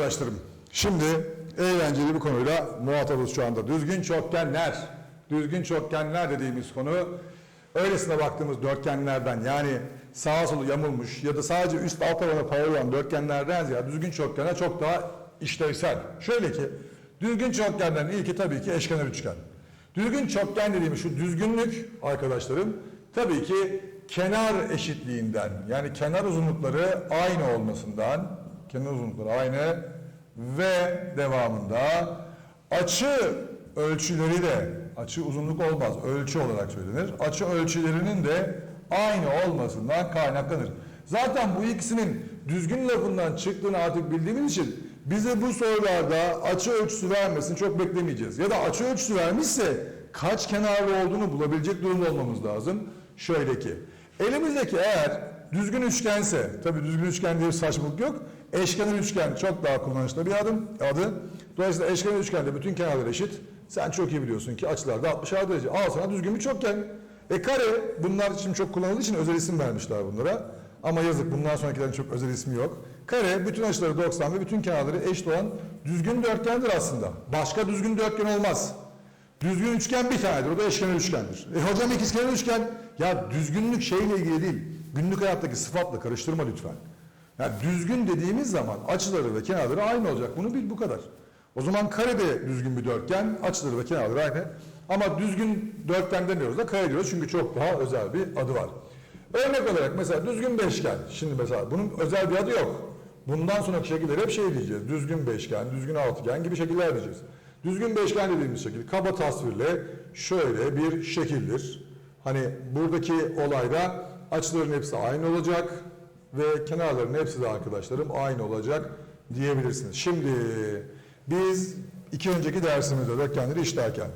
arkadaşlarım. Şimdi eğlenceli bir konuyla muhatabız şu anda. Düzgün çokgenler. Düzgün çokgenler dediğimiz konu öylesine baktığımız dörtgenlerden yani sağa sola yamulmuş ya da sadece üst alt tavana paralel dörtgenlerden ziyade düzgün çokgenler çok daha işlevsel. Şöyle ki düzgün çokgenlerin ilki tabii ki eşkenar üçgen. Düzgün çokgen dediğimiz şu düzgünlük arkadaşlarım tabii ki kenar eşitliğinden yani kenar uzunlukları aynı olmasından kenar uzunlukları aynı ve devamında açı ölçüleri de açı uzunluk olmaz ölçü olarak söylenir. Açı ölçülerinin de aynı olmasından kaynaklanır. Zaten bu ikisinin düzgün lafından çıktığını artık bildiğimiz için bize bu sorularda açı ölçüsü vermesini çok beklemeyeceğiz. Ya da açı ölçüsü vermişse kaç kenarlı olduğunu bulabilecek durumda olmamız lazım. Şöyle ki elimizdeki eğer düzgün üçgense tabii düzgün üçgen diye bir saçmalık yok. Eşkenar üçgen çok daha kullanışlı bir adım, adı. Dolayısıyla eşkenar üçgende bütün kenarlar eşit. Sen çok iyi biliyorsun ki açılar da 60'ar derece. Al sana düzgün bir çokgen. E kare bunlar şimdi çok kullanıldığı için özel isim vermişler bunlara. Ama yazık bundan sonrakilerin çok özel ismi yok. Kare bütün açıları 90 ve bütün kenarları eşit olan düzgün dörtgendir aslında. Başka düzgün dörtgen olmaz. Düzgün üçgen bir tanedir. O da eşkenar üçgendir. E hocam ikizkenar üçgen. Ya düzgünlük şeyle ilgili değil. Günlük hayattaki sıfatla karıştırma lütfen. Yani düzgün dediğimiz zaman açıları ve kenarları aynı olacak. Bunu bil bu kadar. O zaman kare de düzgün bir dörtgen. Açıları ve kenarları aynı. Ama düzgün dörtgen demiyoruz da kare diyoruz. Çünkü çok daha özel bir adı var. Örnek olarak mesela düzgün beşgen. Şimdi mesela bunun özel bir adı yok. Bundan sonraki şekilleri hep şey diyeceğiz. Düzgün beşgen, düzgün altıgen gibi şekiller diyeceğiz. Düzgün beşgen dediğimiz şekil kaba tasvirle şöyle bir şekildir. Hani buradaki olayda açıların hepsi aynı olacak ve kenarların hepsi de arkadaşlarım aynı olacak diyebilirsiniz. Şimdi biz iki önceki dersimizde dörtgenleri işlerken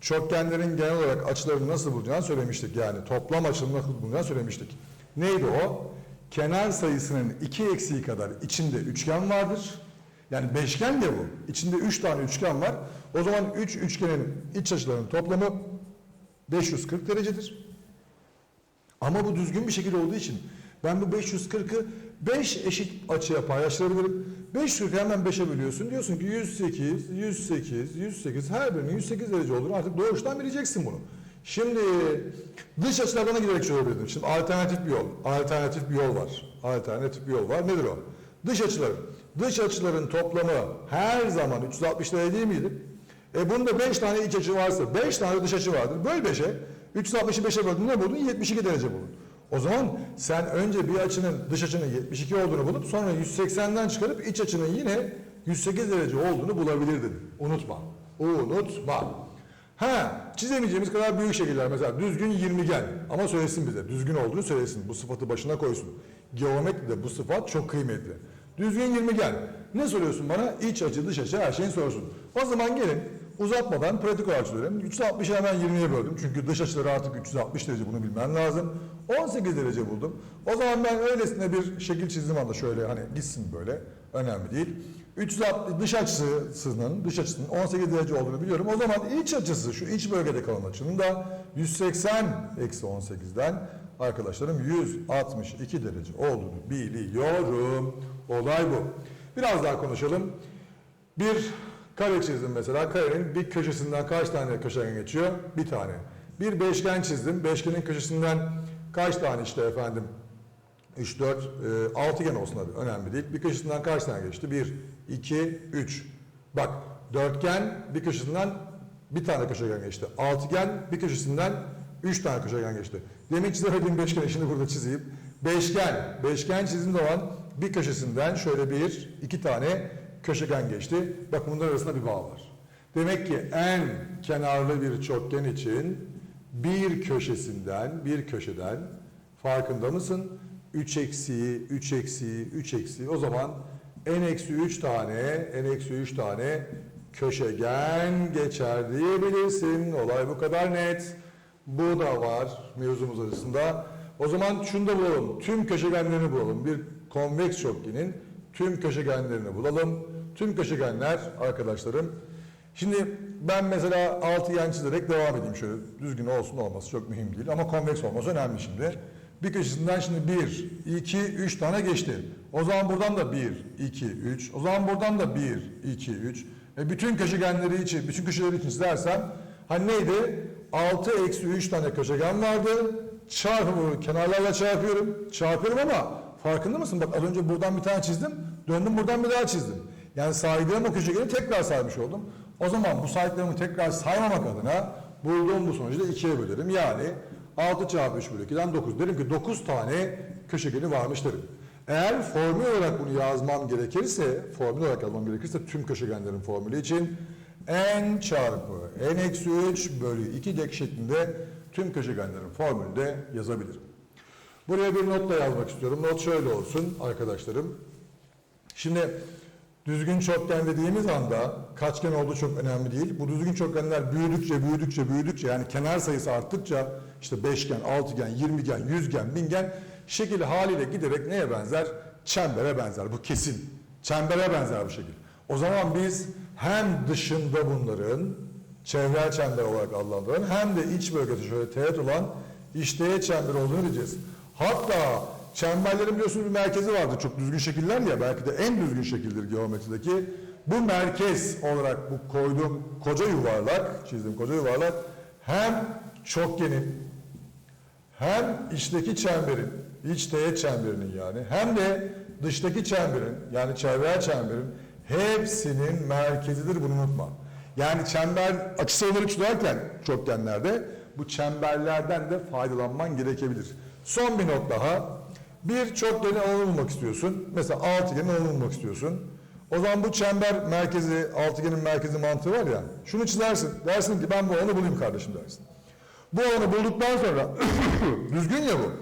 çokgenlerin genel olarak açılarını nasıl bulacağını söylemiştik. Yani toplam açının nasıl bulacağını söylemiştik. Neydi o? Kenar sayısının iki eksiği kadar içinde üçgen vardır. Yani beşgen de bu. İçinde üç tane üçgen var. O zaman üç üçgenin iç açılarının toplamı 540 derecedir. Ama bu düzgün bir şekil olduğu için ben bu 540'ı 5 eşit açıya paylaştırabilirim. 540'ı hemen 5'e bölüyorsun. Diyorsun ki 108, 108, 108 her birinin 108 derece olduğunu artık doğuştan bileceksin bunu. Şimdi dış açılardan giderek çözebilirim. Şimdi alternatif bir yol. Alternatif bir yol var. Alternatif bir yol var. Nedir o? Dış açılar. Dış açıların toplamı her zaman 360 derece değil miydi? E bunda 5 tane iç açı varsa 5 tane dış açı vardır. Böl 5'e. 360'ı 5'e böldün ne buldun? 72 derece buldun. O zaman sen önce bir açının dış açının 72 olduğunu bulup sonra 180'den çıkarıp iç açının yine 108 derece olduğunu bulabilirdin. Unutma. Unutma. Ha, çizemeyeceğimiz kadar büyük şekiller mesela düzgün 20gen ama söylesin bize. Düzgün olduğunu söylesin. Bu sıfatı başına koysun. Geometride bu sıfat çok kıymetli. Düzgün 20gen. Ne soruyorsun bana? İç açı, dış açı her şeyini sorsun. O zaman gelin uzatmadan pratik olarak söyleyeyim. 360'ı hemen 20'ye böldüm. Çünkü dış açıları artık 360 derece bunu bilmen lazım. 18 derece buldum. O zaman ben öylesine bir şekil çizdim anda şöyle hani gitsin böyle. Önemli değil. 360 dış açısının dış açısının 18 derece olduğunu biliyorum. O zaman iç açısı şu iç bölgede kalan açının da 180 eksi 18'den arkadaşlarım 162 derece olduğunu biliyorum. Olay bu. Biraz daha konuşalım. Bir kare çizdim mesela. Karenin bir köşesinden kaç tane köşegen geçiyor? Bir tane. Bir beşgen çizdim. Beşgenin köşesinden kaç tane işte efendim 3, 4, e, altıgen olsun hadi önemli değil. Bir köşesinden kaç tane geçti? 1, 2, 3. Bak dörtgen bir köşesinden bir tane köşegen geçti. Altıgen bir köşesinden 3 tane köşegen geçti. Demin çizemediğim beşgeni şimdi burada çizeyim. Beşgen, beşgen çizdiğim zaman bir köşesinden şöyle bir, iki tane köşegen geçti. Bak bunlar arasında bir bağ var. Demek ki en kenarlı bir çokgen için bir köşesinden, bir köşeden farkında mısın? 3 eksiği, 3 eksiği, 3 eksiği. O zaman n eksi 3 tane, n eksi 3 tane köşegen geçer diyebilirsin. Olay bu kadar net. Bu da var mevzumuz arasında. O zaman şunu da bulalım. Tüm köşegenlerini bulalım. Bir konveks çokgenin tüm köşegenlerini bulalım. Tüm köşegenler arkadaşlarım. Şimdi ben mesela altıgen çizerek devam edeyim şöyle. Düzgün olsun olması çok mühim değil ama konveks olması önemli şimdi. Bir köşesinden şimdi 1, 2, 3 tane geçti. O zaman buradan da 1, 2, 3. O zaman buradan da 1, 2, 3. E bütün köşegenleri için, bütün köşeleri için çizersem hani neydi? 6 eksi 3 tane köşegen vardı. Çarpımı kenarlarla çarpıyorum. Çarpıyorum ama farkında mısın? Bak az önce buradan bir tane çizdim. Döndüm buradan bir daha çizdim. Yani saydığım o köşegeni tekrar saymış oldum. O zaman bu saydıklarımı tekrar saymamak adına bulduğum bu sonucu da ikiye bölerim. Yani 6 çarpı 3 bölü 2'den 9. Derim ki 9 tane köşegeni varmış derim. Eğer formül olarak bunu yazmam gerekirse, formül olarak yazmam gerekirse tüm köşegenlerin formülü için n çarpı n eksi 3 bölü 2 dek şeklinde tüm köşegenlerin formülünü de yazabilirim. Buraya bir not da yazmak istiyorum. Not şöyle olsun arkadaşlarım. Şimdi düzgün çokgen dediğimiz anda kaçgen olduğu çok önemli değil. Bu düzgün çokgenler büyüdükçe, büyüdükçe, büyüdükçe yani kenar sayısı arttıkça işte beşgen, altıgen, yirmigen, yüzgen, bingen şekil haliyle giderek neye benzer? Çembere benzer. Bu kesin. Çembere benzer bu şekil. O zaman biz hem dışında bunların çevrel çember olarak adlandırılan hem de iç bölgesi şöyle teğet olan işteye çember olduğunu bileceğiz. Hatta çemberlerin biliyorsunuz bir merkezi vardır çok düzgün şekiller ya belki de en düzgün şekildir geometrideki. Bu merkez olarak bu koyduğum koca yuvarlak, çizdiğim koca yuvarlak hem çokgenin hem içteki çemberin, iç teğet çemberinin yani hem de dıştaki çemberin yani çevrel çemberin hepsinin merkezidir bunu unutma. Yani çember açı sayıları çizerken çokgenlerde bu çemberlerden de faydalanman gerekebilir. Son bir not daha. Bir çokgenin alanı bulmak istiyorsun. Mesela altıgenin alanı bulmak istiyorsun. O zaman bu çember merkezi, altıgenin merkezi mantığı var ya. Şunu çizersin. Dersin ki ben bu alanı bulayım kardeşim dersin. Bu alanı bulduktan sonra düzgün ya bu.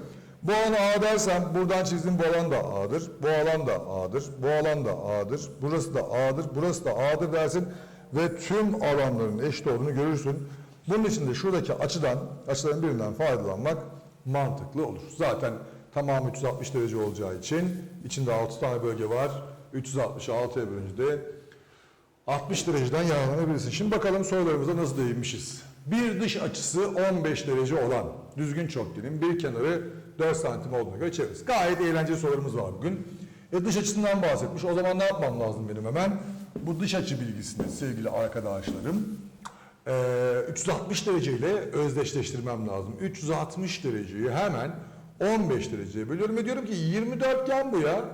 Bu alanı A dersem buradan çizdiğim bu alan da A'dır. Bu alan da A'dır. Bu alan da A'dır. Burası da A'dır. Burası da A'dır dersin ve tüm alanların eşit olduğunu görürsün. Bunun için de şuradaki açıdan, açıların birinden faydalanmak mantıklı olur. Zaten tamamı 360 derece olacağı için içinde 6 tane bölge var. 360'ı 6'ya bölünce de 60 dereceden yararlanabilirsin. Şimdi bakalım sorularımıza nasıl değinmişiz. Bir dış açısı 15 derece olan düzgün çokgenin bir kenarı 4 santim olduğuna göre çevresi. Gayet eğlenceli sorularımız var bugün. E dış açısından bahsetmiş. O zaman ne yapmam lazım benim hemen? Bu dış açı bilgisini sevgili arkadaşlarım e, 360 dereceyle özdeşleştirmem lazım. 360 dereceyi hemen 15 dereceye bölüyorum ve diyorum ki 24gen bu ya.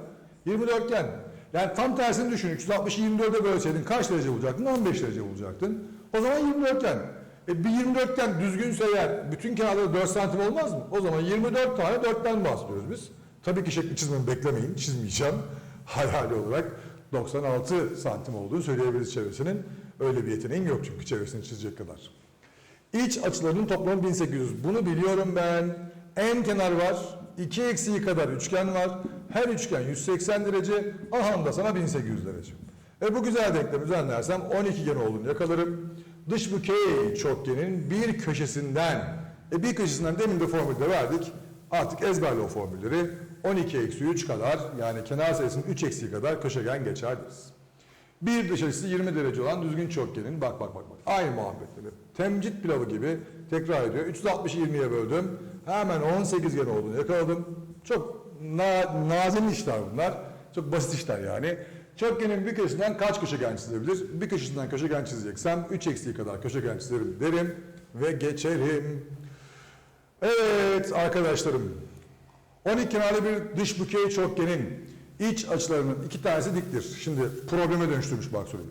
24gen. Yani tam tersini düşün. 360'ı 24'e bölseydin kaç derece bulacaktın? 15 derece bulacaktın. O zaman 24gen. E bir 24gen düzgünse eğer bütün kenarları 4 santim olmaz mı? O zaman 24 tane 4'ten bahsediyoruz biz. Tabii ki şekli çizmemi beklemeyin. Çizmeyeceğim. Hayali olarak 96 santim olduğunu söyleyebiliriz çevresinin. Öyle bir yeteneğim yok çünkü çevresini çizecek kadar. İç açılarının toplamı 1800. Bunu biliyorum ben. En kenar var. 2 eksiği kadar üçgen var. Her üçgen 180 derece. Aha da sana 1800 derece. E bu güzel denklemi düzenlersem 12 gen olduğunu yakalarım. Dış bükey çokgenin bir köşesinden, e bir köşesinden demin de formülde verdik. Artık ezberle o formülleri. 12 eksi 3 kadar yani kenar sayısının 3 eksiği kadar köşegen geçer deriz. Bir dış açısı 20 derece olan düzgün çokgenin bak bak bak bak aynı muhabbetleri. Temcit pilavı gibi tekrar ediyor. 360'ı 20'ye böldüm. Hemen 18 gen olduğunu yakaladım. Çok na nazin işler bunlar. Çok basit işler yani. Çokgenin bir köşesinden kaç köşegen çizebilir? Bir köşesinden köşegen çizeceksem 3 eksiği kadar köşegen çizerim derim ve geçerim. Evet arkadaşlarım. 12 kenarlı bir dış bükey çokgenin iç açılarının iki tanesi diktir. Şimdi probleme dönüştürmüş bak soruyu.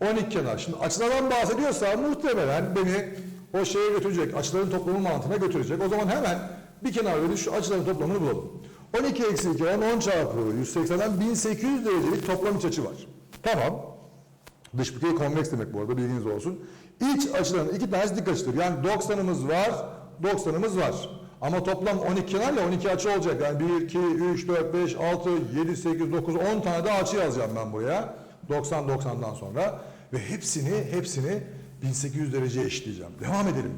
12 kenar. Şimdi açılardan bahsediyorsa muhtemelen beni o şeye götürecek. Açıların toplamı mantığına götürecek. O zaman hemen bir kenar verip şu açıların toplamını bulalım. 12 eksi 2 10 çarpı 180'den 1800 derecelik toplam iç açı var. Tamam. Dış bükey konveks demek bu arada bilginiz olsun. İç açıların iki tanesi dik açıdır. Yani 90'ımız var, 90'ımız var. Ama toplam 12 kenar ya 12 açı olacak. Yani 1, 2, 3, 4, 5, 6, 7, 8, 9, 10 tane daha açı yazacağım ben buraya. 90, 90'dan sonra. Ve hepsini, hepsini 1800 dereceye eşitleyeceğim. Devam edelim.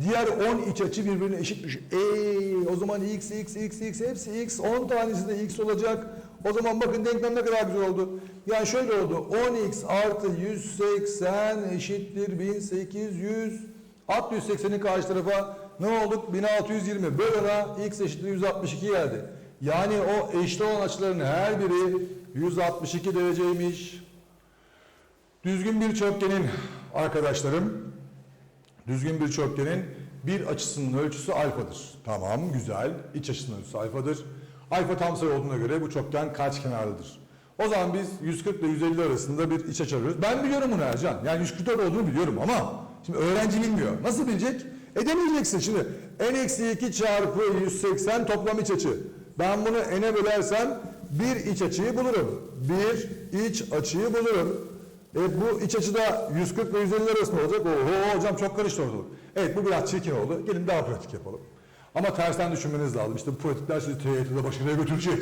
Diğer 10 iç açı birbirine eşitmiş. Eee o zaman x, x, x, x hepsi x. 10 tanesi de x olacak. O zaman bakın denklem ne kadar güzel oldu. Yani şöyle oldu. 10x artı 180 eşittir 1800. At 180'i karşı tarafa ne olduk? 1620. Bölana x eşittir 162 geldi. Yani o eşit olan açıların her biri 162 dereceymiş. Düzgün bir çokgenin arkadaşlarım, düzgün bir çokgenin bir açısının ölçüsü alfadır. Tamam, güzel. İç açısının ölçüsü alfadır. Alfa tam sayı olduğuna göre bu çokgen kaç kenarlıdır? O zaman biz 140 ile 150 arasında bir iç açı arıyoruz. Ben biliyorum bunu Ercan. Yani 144 olduğunu biliyorum ama şimdi öğrenci bilmiyor. Nasıl bilecek? Edemeyeceksin şimdi. n eksi 2 çarpı 180 toplam iç açı. Ben bunu n'e bölersem bir iç açıyı bulurum. Bir iç açıyı bulurum. E bu iç açıda 140 ve 150 arasında olacak. Oho hocam çok karıştı ortalık. Evet bu biraz çirkin oldu. Gelin daha pratik yapalım. Ama tersten düşünmeniz lazım. İşte bu pratikler sizi TYT'de başarıya götürecek.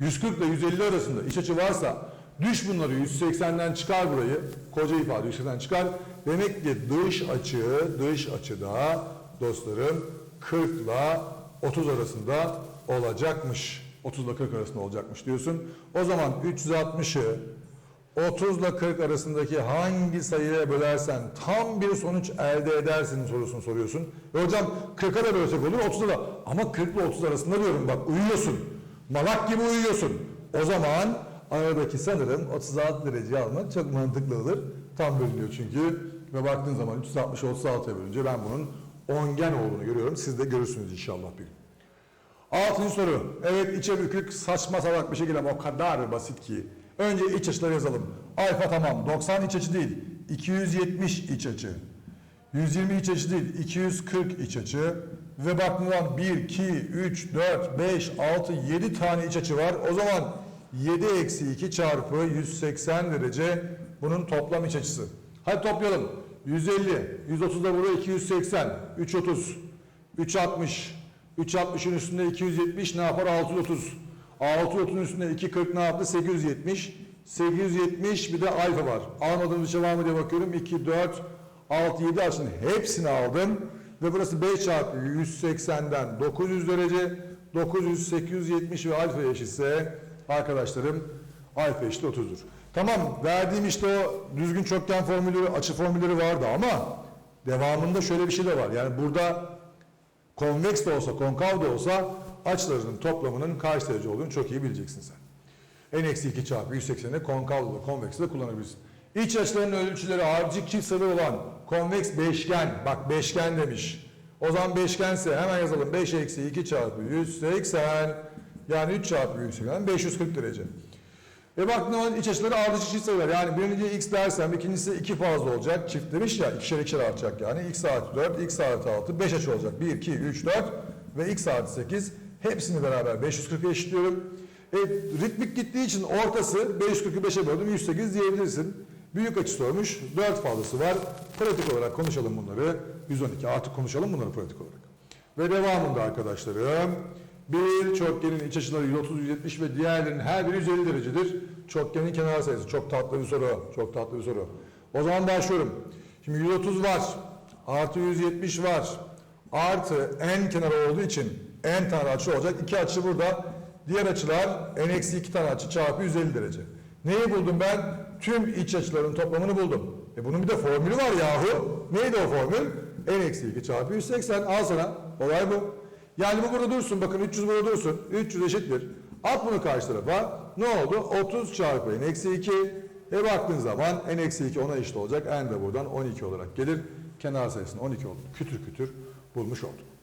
140 ile 150 arasında iç açı varsa düş bunları 180'den çıkar burayı. Koca ifade 180'den çıkar. Demek ki dış açı, dış açıda dostlarım 40 ile 30 arasında olacakmış. 30 ile 40 arasında olacakmış diyorsun. O zaman 360'ı 30 ile 40 arasındaki hangi sayıya bölersen tam bir sonuç elde edersin sorusunu soruyorsun. E hocam 40'a da bölsek olur 30'a da. Ama 40 ile 30 arasında diyorum bak uyuyorsun. Malak gibi uyuyorsun. O zaman aradaki sanırım 36 derece almak çok mantıklı olur. Tam bölünüyor çünkü. Ve baktığın zaman 360 36'ya bölünce ben bunun ongen olduğunu görüyorum. Siz de görürsünüz inşallah bir gün. Altıncı soru. Evet içe bükük saçma salak bir şekilde ama o kadar basit ki. Önce iç açıları yazalım. Alfa tamam 90 iç açı değil. 270 iç açı. 120 iç açı değil. 240 iç açı. Ve zaman 1, 2, 3, 4, 5, 6, 7 tane iç açı var. O zaman 7 eksi 2 çarpı 180 derece bunun toplam iç açısı. Hadi toplayalım. 150, 130 da burada 280, 330, 360, 360'ın üstünde 270 ne yapar? 630. 630'un üstünde 240 ne yaptı? 870. 870 bir de alfa var. Almadığım bir şey var mı diye bakıyorum. 2, 4, 6, 7 aslında hepsini aldım. Ve burası 5 çarpı 180'den 900 derece. 900, 870 ve alfa eşitse arkadaşlarım alfa eşit 30'dur. Tamam verdiğim işte o düzgün çokgen formülleri, açı formülleri vardı ama devamında şöyle bir şey de var. Yani burada konveks de olsa, konkav da olsa açılarının toplamının kaç derece olduğunu çok iyi bileceksin sen. n-2 çarpı 180'i konkav da konveks de kullanabilirsin. İç açıların ölçüleri harcık çift sarı olan konveks beşgen, bak beşgen demiş. O zaman beşgense hemen yazalım 5 eksi 2 çarpı 180 yani 3 çarpı 180 540 derece. E baktığın zaman iç açıları ardışık çift sayılar. Yani birinci x dersem ikincisi 2 fazla olacak. Çift demiş ya ikişer ikişer artacak yani. x artı 4, x artı 6, 5 açı olacak. 1, 2, 3, 4 ve x artı 8. Hepsini beraber 540'a eşitliyorum. E, ritmik gittiği için ortası 545'e böldüm 108 diyebilirsin. Büyük açı sormuş. 4 fazlası var. Pratik olarak konuşalım bunları. 112 artık konuşalım bunları pratik olarak. Ve devamında arkadaşlarım bir çokgenin iç açıları 130, 170 ve diğerlerinin her biri 150 derecedir. Çokgenin kenar sayısı. Çok tatlı bir soru. Çok tatlı bir soru. O zaman başlıyorum. Şimdi 130 var. Artı 170 var. Artı n kenarı olduğu için n tane açı olacak. İki açı burada. Diğer açılar n eksi 2 tane açı çarpı 150 derece. Neyi buldum ben? Tüm iç açıların toplamını buldum. E bunun bir de formülü var yahu. Neydi o formül? n eksi 2 çarpı 180. Al sana. Olay bu. Yani bu burada dursun. Bakın 300 burada dursun. 300 eşittir. At bunu karşı tarafa. Ne oldu? 30 çarpı n eksi 2. E baktığın zaman n eksi 2 ona eşit olacak. n de buradan 12 olarak gelir. Kenar sayısını 12 oldu. Kütür kütür bulmuş olduk.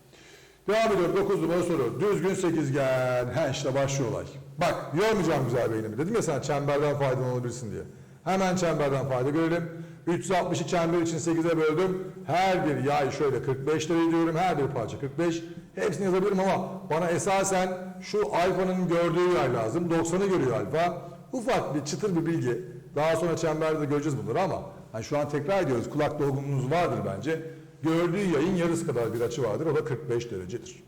Devam ediyor. 9 numara soru. Düzgün sekizgen. He işte başlıyor olay. Bak yormayacağım güzel beynimi. Dedim ya sana çemberden faydalanabilirsin diye. Hemen çemberden fayda görelim. 360'ı çember için 8'e böldüm. Her bir yay şöyle 45 derece diyorum. Her bir parça 45. Hepsini yazabilirim ama bana esasen şu alfanın gördüğü yay lazım. 90'ı görüyor alfa. Ufak bir çıtır bir bilgi. Daha sonra çemberde de göreceğiz bunları ama hani şu an tekrar ediyoruz. Kulak dolgunluğunuz vardır bence. Gördüğü yayın yarısı kadar bir açı vardır. O da 45 derecedir.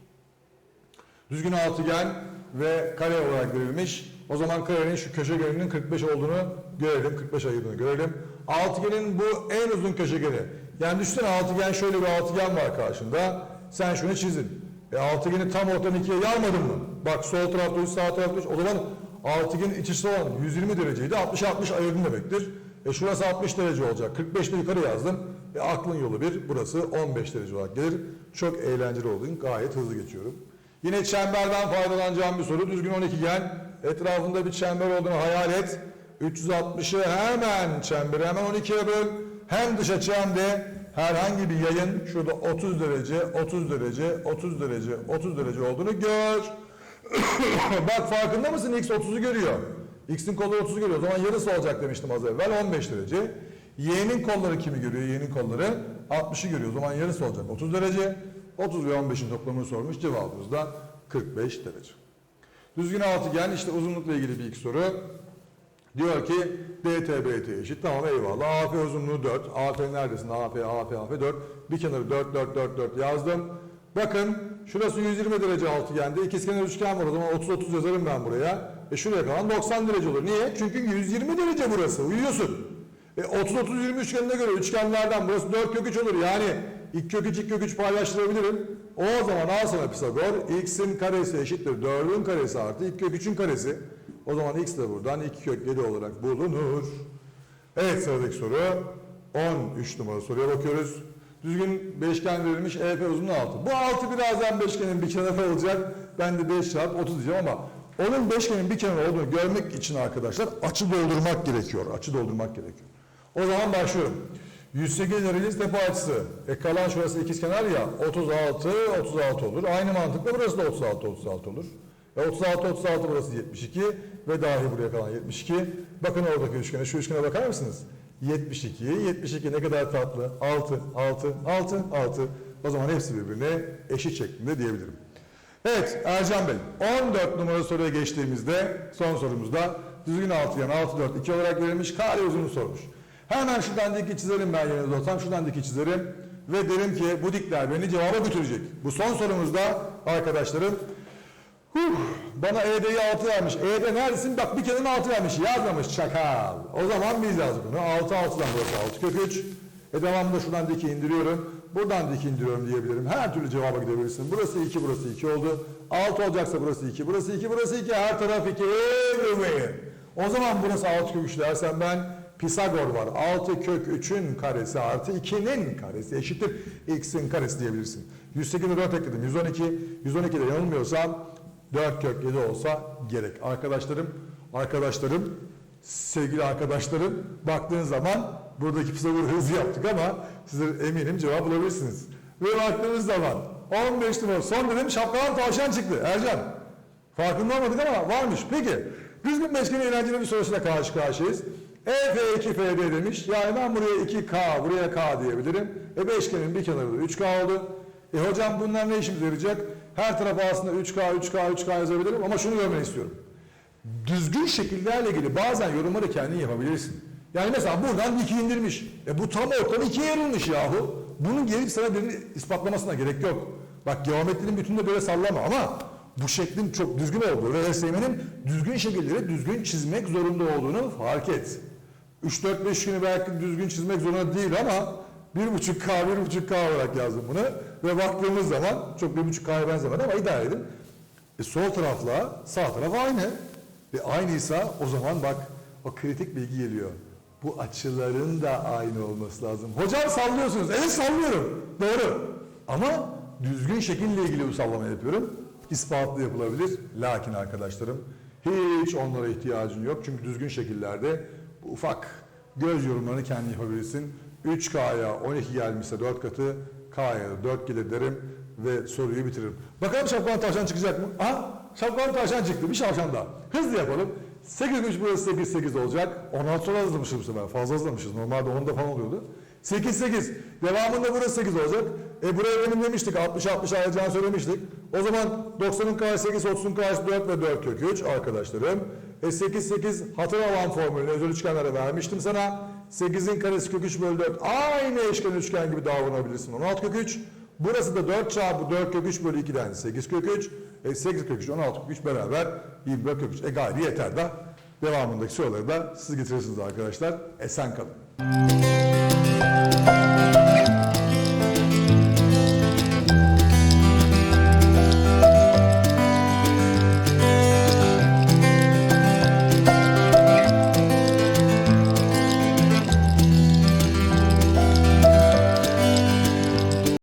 Düzgün altıgen ve kare olarak verilmiş. O zaman karenin şu köşegeninin 45 olduğunu görelim. 45 ayırdığını görelim. Altıgenin bu en uzun köşegeni. Yani düşünsene altıgen şöyle bir altıgen var karşında. Sen şunu çizdin. E altıgeni tam ortadan ikiye yarmadın mı? Bak sol tarafta 3, sağ tarafta 3. O zaman altıgenin iç açısı olan 120 dereceydi. 60-60 ayırdın demektir. E şurası 60 derece olacak. 45'te yukarı yazdım. E, aklın yolu bir. Burası 15 derece olarak gelir. Çok eğlenceli olduğunu gayet hızlı geçiyorum. Yine çemberden faydalanacağım bir soru. Düzgün 12 gen. Etrafında bir çember olduğunu hayal et. 360'ı hemen çemberi hemen 12'ye böl. Hem dış açı hem de herhangi bir yayın şurada 30 derece, 30 derece, 30 derece, 30 derece olduğunu gör. Bak farkında mısın? X 30'u görüyor. X'in kolları 30'u görüyor. O zaman yarısı olacak demiştim az evvel 15 derece. Y'nin kolları kimi görüyor? Y'nin kolları 60'ı görüyor. O zaman yarısı olacak 30 derece. 30 ve 15'in toplamını sormuş. Cevabımız da 45 derece. Düzgün altıgen işte uzunlukla ilgili bir ilk soru. Diyor ki DT BT eşit. Tamam eyvallah. AP uzunluğu 4. AP neredesin? AP, AP, AP 4. Bir kenarı 4, 4, 4, 4 yazdım. Bakın şurası 120 derece altıgende. İkizkenar üçgen var o zaman 30, 30 yazarım ben buraya. E şuraya kalan 90 derece olur. Niye? Çünkü 120 derece burası. Uyuyorsun. E 30, 30, 20 üçgenine göre üçgenlerden burası 4 kök 3 olur. Yani ilk kök 3, ilk kök 3 paylaştırabilirim. O zaman al sana Pisagor. X'in karesi eşittir 4'ün karesi artı ilk kök 3'ün karesi. O zaman x de buradan 2 kök 7 olarak bulunur. Evet sıradaki soru 13 numaralı soruya bakıyoruz. Düzgün beşgen verilmiş EF uzunluğu 6. Bu 6 birazdan beşgenin bir kenarı olacak. Ben de 5 çarpı 30 diyeceğim ama onun beşgenin bir kenarı olduğunu görmek için arkadaşlar açı doldurmak gerekiyor. Açı doldurmak gerekiyor. O zaman başlıyorum. 108 derece tepe açısı. E kalan şurası ikizkenar ya 36 36 olur. Aynı mantıkla burası da 36 36 olur. E 36 36 burası 72 ve dahi buraya kalan 72. Bakın oradaki üçgene şu üçgene bakar mısınız? 72 72 ne kadar tatlı. 6 6 6 6. O zaman hepsi birbirine eşit şeklinde diyebilirim. Evet Ercan Bey 14 numaralı soruya geçtiğimizde son sorumuzda düzgün altıgen 6 4 2 olarak verilmiş kare uzunluğu sormuş. Hemen şuradan diki çizerim ben yerine olsam şuradan diki çizerim ve derim ki bu dikler beni cevaba götürecek. Bu son sorumuzda arkadaşlarım huh, bana ED'yi 6 vermiş. ED neredesin? Bak bir kenarına 6 vermiş. Yazmamış çakal. O zaman biz yazdık bunu. 6 6'dan burası 6 kök 3. E devamında şuradan diki indiriyorum. Buradan dik indiriyorum diyebilirim. Her türlü cevaba gidebilirsin. Burası 2, burası 2 oldu. 6 olacaksa burası 2, burası 2, burası 2. Her taraf 2. Everywhere. O zaman burası 6 kök 3 dersen ben Pisagor var. 6 kök 3'ün karesi artı 2'nin karesi eşittir. X'in karesi diyebilirsin. 108'e 4 ekledim. 112. 112'de yanılmıyorsam 4 kök 7 olsa gerek. Arkadaşlarım, arkadaşlarım, sevgili arkadaşlarım baktığın zaman buradaki Pisagor hızlı yaptık ama sizler eminim cevap bulabilirsiniz. Ve baktığınız zaman 15 numara son dedim şapkadan tavşan çıktı. Ercan. Farkında olmadık ama varmış. Peki. Düzgün beşgeni eğlenceli bir sorusuyla karşı karşıyayız. E EF2FD demiş. Yani ben buraya 2K, buraya K diyebilirim. E beşgenin bir kenarı da 3K oldu. E hocam bunlar ne işimize yarayacak? Her tarafa aslında 3K, 3K, 3K yazabilirim ama şunu görmeni istiyorum. Düzgün şekillerle ilgili bazen yorumları kendin yapabilirsin. Yani mesela buradan iki indirmiş. E bu tam ortadan ikiye ayrılmış yahu. Bunun gelip sana birini ispatlamasına gerek yok. Bak geometrinin bütününde böyle sallama ama bu şeklin çok düzgün olduğu ve ÖSYM'nin düzgün şekilleri düzgün çizmek zorunda olduğunu fark et. 3-4-5 günü belki düzgün çizmek zorunda değil ama 1.5K, 1.5K olarak yazdım bunu. Ve baktığımız zaman çok 1.5K'ya benzemedi ama idare edin. E, sol tarafla sağ taraf aynı. Ve aynıysa o zaman bak o kritik bilgi geliyor. Bu açıların da aynı olması lazım. Hocam sallıyorsunuz. Evet sallıyorum. Doğru. Ama düzgün şekille ilgili bu sallama yapıyorum. İspatlı yapılabilir. Lakin arkadaşlarım hiç onlara ihtiyacın yok. Çünkü düzgün şekillerde ufak göz yorumlarını kendin yapabilirsin. 3K'ya 12 gelmişse 4 katı K'ya 4 gelir derim ve soruyu bitiririm. Bakalım şapkadan tavşan çıkacak mı? Aha şapkadan tavşan çıktı. Bir tavşan daha. Hızlı yapalım. 8 3 burası 8 8 olacak. 16 sonra hızlamışız bu sefer. Fazla hızlamışız. Normalde 10'da falan oluyordu. 8 8. Devamında burası 8 olacak. E buraya benim demiştik 60 60 ayıracağını söylemiştik. O zaman 90'ın karesi 8, 30'un karesi 4 ve 4 kök 3 arkadaşlarım. E 8 8 hatır alan formülünü özel üçgenlere vermiştim sana. 8'in karesi kök 3 bölü 4 aynı eşken üçgen gibi davranabilirsin. 16 kök 3. Burası da 4 çarpı 4 kök 3 bölü 2'den 8 kök 3. E 8 kök 3 16 kök 3 beraber 24 kök 3. E gayri yeter da devamındaki soruları da siz getirirsiniz arkadaşlar. Esen kalın.